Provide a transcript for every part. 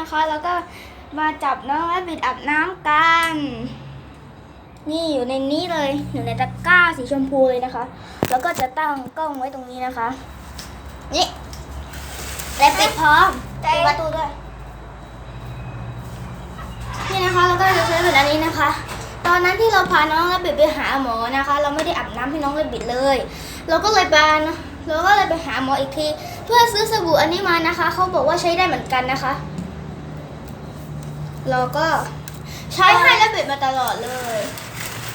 นะคะ แล้วก็มาจับน้องและบิดอาบน้ำกัน นี่อยู่ในนี้เลยอยู่ในตะกร้าสีชมพูเลยนะคะ แล้วก็จะตั้งกล้องไว้ตรงนี้นะคะ นี่และปิดพร้อมปิดประตูด้วยนี่นะคะเราก็จะใช้แบบนี้นะคะ ตอนนั้นที่เราพาน้องระบิดไปหาหมอนะคะ เราไม่ได้อาบน้ำให้น้องระบิดเลย เราก็เลยไปเราก็เลยไปหาหมออีกที เพื่อซื้อสบู่อันนี้มานะคะ เขาบอกว่าใช้ได้เหมือนกันนะคะ เราก็ใช้ให้ระบิดมาตลอดเลย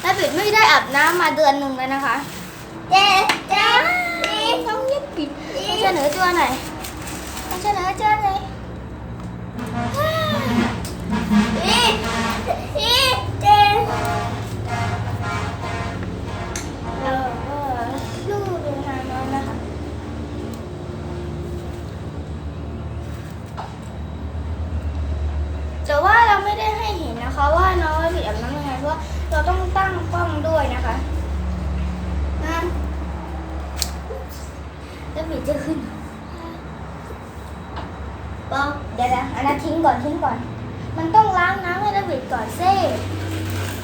ระบิดไม่ได้อาบน้ำมาเดือนหนึ่งแล้วนะคะเจ๊เจ๊น้องยิบปิดเสนอตัวหน่อยเสนอตัวหน่อยอีอีเจ๊เออเออลูกเป็นทางน้องนะคะ แต่ว่าเราไม่ได้ให้เห็นนะคะ ว่าน้องผิดอาบน้ำยังไงเพราะว่าเราต้องตั้งกล้องด้วยนะคะนะ แล้วจะขึ้นปองเดี๋ยวนะอันนั้นทิ้งก่อนทิ้งก่อน มันต้องล้างน้ำให้ระบิดก่อนเซ่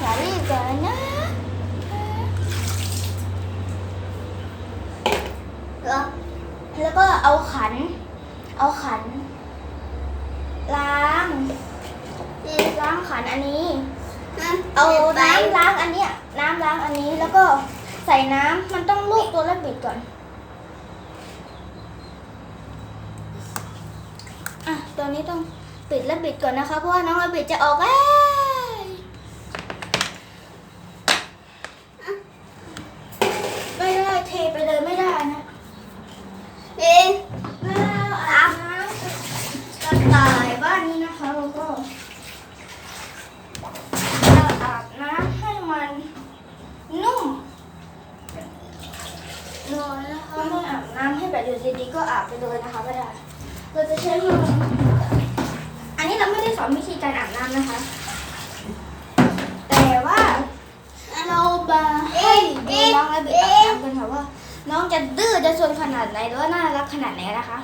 อย่ารีบก่อนนะเหรอแล้วก็เอาขัน เอาขัน ล้างล้างขันอันนี้ เอาน้ำล้างอันเนี้ยน้ำล้างอันนี้แล้วก็ใส่น้ำมันต้องลูบตัวระบิดก่อน อะตัวนี้ต้องปิดระบิดก่อนนะคะ เพราะว่าน้องระบิดจะออกแล้วไม่ได้เทไปเลยไม่ได้นะ เอ๊ะแล้วอาบน้ำกระต่ายบ้านนี้นะคะเราก็จะอาบน้ำให้มันนุ่มนอนแล้วถ้าไม่อาบน้ำให้แบบอยู่ดีๆก็อาบไปเลยนะคะไม่ได้ เราจะใช้มืออันนี้เราไม่ได้สอนวิธีการอาบน้ำนะคะ แต่ว่าเราบาให้ดูน้องและเบอาบน้ำกันค่ะว่า น้องจะดื้อจะซนขนาดไหนหรือว่าน่ารักขนาดไหนนะคะ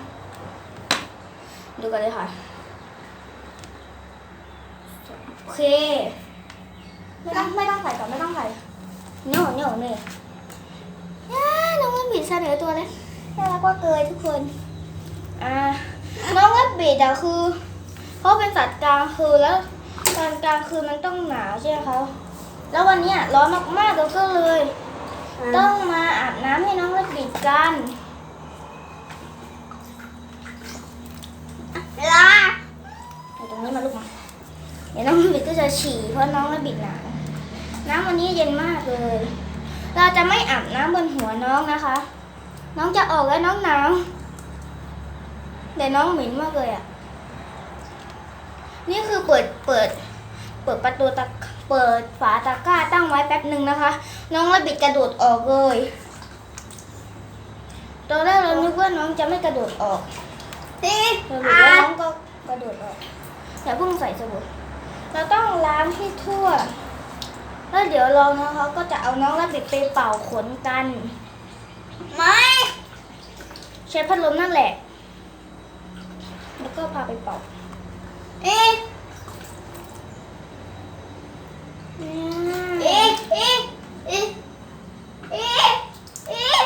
ดูกันเลยค่ะโอเคไม่ต้องไม่ต้องใส่ก่อนไม่ต้องใส่โน่โน่นี่ย่น้องเล่นบีดเสนอตัวเลยน่ารักกว่าเกยทุกคน อ่า น้องเล่นบีดอะคือ เพราะเป็นสัตว์กลางคืนแล้วตอนกลางคืนมันต้องหนาวใช่ไหมคะแล้ววันเนี้ยร้อนมากๆเราก็เลย ต้องมาอาบน้ำให้น้องเล่นบีดกันเวลาอยู่ตรงนี้มาลูกมาเดี๋ยวน้องบิดก็จะฉี่เพราะน้องระบิดหนาวน้ำวันนี้เย็นมากเลย เราจะไม่อาบน้ำบนหัวน้องนะคะ น้องจะออกแล้วน้องหนาว แต่น้องเหม็นมากเลยอะ นี่คือเปิดเปิด เปิดประตูตะเปิดฝาตะกร้าตั้งไว้แป๊บหนึ่งนะคะ น้องระบิดกระโดดออกเลยตอนแรกเรานึกว่าน้องจะไม่กระโดดออกสรุปอาว่าน้องก็กระโดดออกอย่าเพิ่งใส่สบู่เราต้องล้างให้ทั่ว แล้วเดี๋ยวเรานะคะก็จะเอาน้องระบิดไปเป่าขนกัน ไม่ ใช้พัดลมนั่นแหละ แล้วก็พาไปเป่า เอ๊ะเอ๊ะเอ๊ะเอ๊ะเอ๊ะเอ๊ะ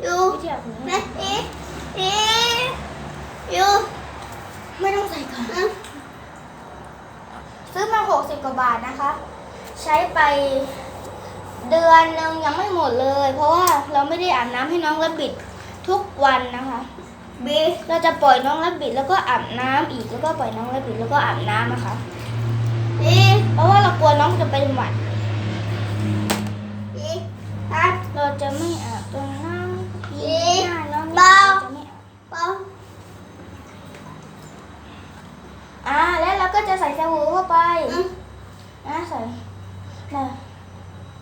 อยู่วิธีอาบน้นะเอ๊ะเอ๊ะอยู่ำไม่ต้องใส่ก่อนซื้อมาหกสิบกว่าบาทนะคะ ใช้ไปเดือนหนึงยังไม่หมดเลย เพราะว่าเราไม่ได้อาบน้ำให้น้องระบิดทุกวันนะคะ บีเราจะปล่อยน้องระบิดแล้วก็อาบน้ำอีกแล้วก็ปล่อยน้องระบิดแล้วก็อาบน้ำนะคะเอ๊ะเพราะว่าเรากลัวน้องจะเป็นหวัดเอ๊ะครับเราจะไม่อาบตรงน้ำพีหน้าน้องเบาจะไม่อาบปองอ่าแล้วเราก็จะใส่สบู่เข้าไปอืมนะใส่นะ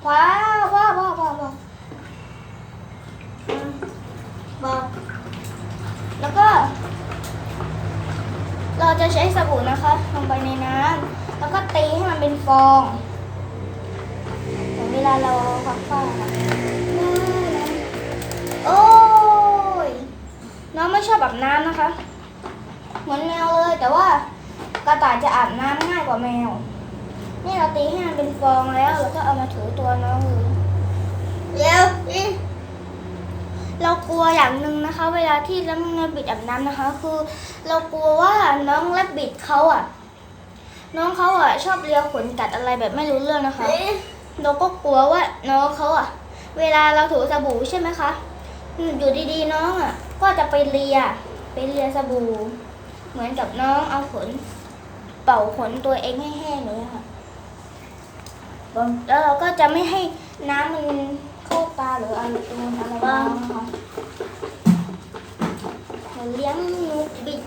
ว้าวว้าวว้าวว้าวว้าว อืมบอก แล้วก็ เราจะใช้สบู่นะคะลงไปในน้ำแล้วก็ตีให้มันเป็นฟองเวลาเราพักผ้าค่ะโอ้ยน้องไม่ชอบแบบน้ำนะคะ เหมือนแมวเลย แต่ว่ากระต่ายจะอาบน้ำง่ายกว่าแมว นี่เราตีให้มันเป็นฟองแล้วเราก็เอามาถูตัวน้องเลยเดี๋ยวอี เรากลัวอย่างหนึ่งนะคะ เวลาที่น้องแรบบิดอาบน้ำนะคะ คือ เรากลัวว่าน้องแรบบิดเขาอะ น้องเขาอะชอบเลียขนกัดอะไรแบบไม่รู้เรื่องนะคะ เราก็กลัวว่าน้องเขาอะ เวลาเราถูสบู่ใช่ไหมคะอยู่ดีๆน้องอะ ก็จะไปเลียไปเลียสบู่ เหมือนกับน้องเอาขนเป่าขนตัวเองให้แห้งอย่างนี้ยค่ะแล้วเราก็จะไม่ให้น้ำมัน เข้าตาหรืออะไรตรงนั้นอะไรบ้างนะคะเราเลี้ยงหนูบิด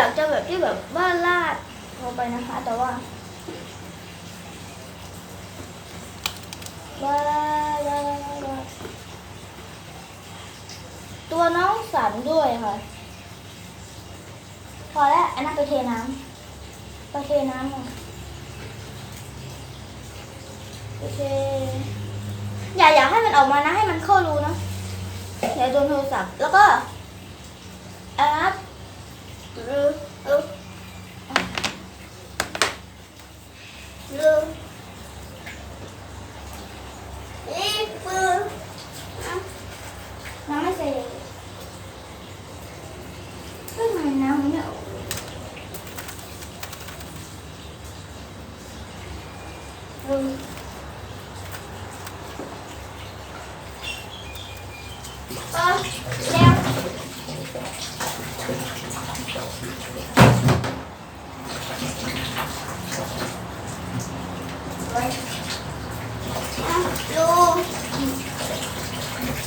อยากจะแบบที่แบบว่าลาดลงไปนะคะ แต่ว่าลาลาลาตัวน้องสันด้วยค่ะ พอแล้วอันนั้นไปเทน้ำไปเทน้ำอะไปเทอย่าอยากให้มันออกมานะให้มันเข้ารูนะอย่าโดนโทรศัพท์แล้วก็